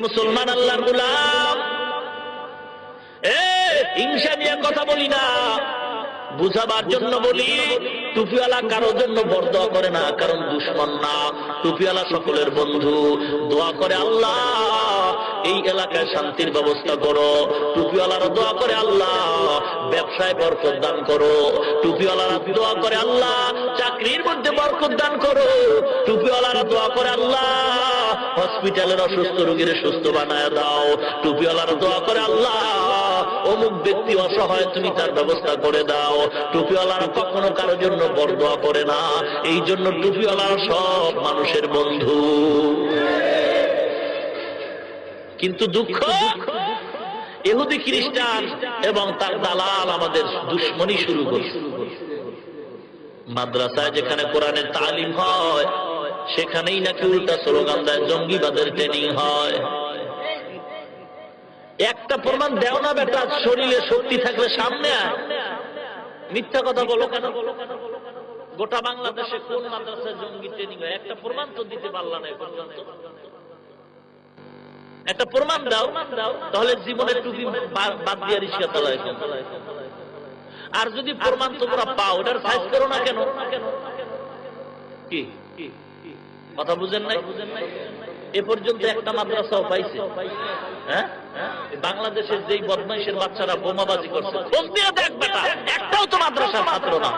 মুসলমান আল্লাহর গুলাম। এ, হিংসা নিয়ে কথা বলি না। বুঝাবার জন্য বলি, টুপিওয়ালা কারোর জন্য বড় দোয়া করে না, কারণ দুশ্মন না। টুপিওয়ালা সকলের বন্ধু, দোয়া করে আল্লাহ। এই এলাকায় শান্তির ব্যবস্থা করো টুপিওয়ালারা দোয়া করে আল্লাহ। ব্যবসায় বরকত দান করো, টুপিওয়ালারা দোয়া করে আল্লাহ। চাকরির মধ্যে বরকত দান করো, টুপিওয়ালারা দোয়া করে আল্লাহ। হসপিটালের অসুস্থ রোগীর সুস্থ বানায় দাও। টুপিওয়ালারা দোয়া করে, আল্লাহ, অমুক ব্যক্তি অসহায়, তুমি তার ব্যবস্থা করে দাও। টুপিওয়ালারা কখনো কারও জন্য বরদোয়া করে না। এই জন্য টুপিওয়ালারা সব মানুষের বন্ধু। কিন্তু দুঃখ, এহুদি খ্রিস্টান এবং তার দালাল আমাদের দুশ্মনী শুরু করছে মাদ্রাসায় যেখানে কোরআনের তালিম হয় সেখানেই নাকি উল্টা স্লোগান দেয়, জঙ্গিবাদের ট্রেনিং হয়। একটা প্রমাণ দেও না বেটা, শরীরে শক্তি থাকলে সামনে মিথ্যা কথা বলো কেন? গোটা বাংলাদেশে কোন মাদ্রাসায় জঙ্গি ট্রেনিং হয়? একটা প্রমাণ তো দিতে পারলা না একটা প্রমাণ দাও, তাহলে জীবনের টুপি বাদ দিয়ে রিক্সা চালায় আর যদি প্রমাণ তোমরা পাও ওটার সাইজ করো না কেন? কি? কথা বুঝেন নাই? এ পর্যন্ত একটা মাদ্রাসাও পাইছে। হ্যাঁ? বাংলাদেশের যেই বদমাইশের বাচ্চারা বোমাবাজি করছে। একটাও তো মাদ্রাসার মাত্র না।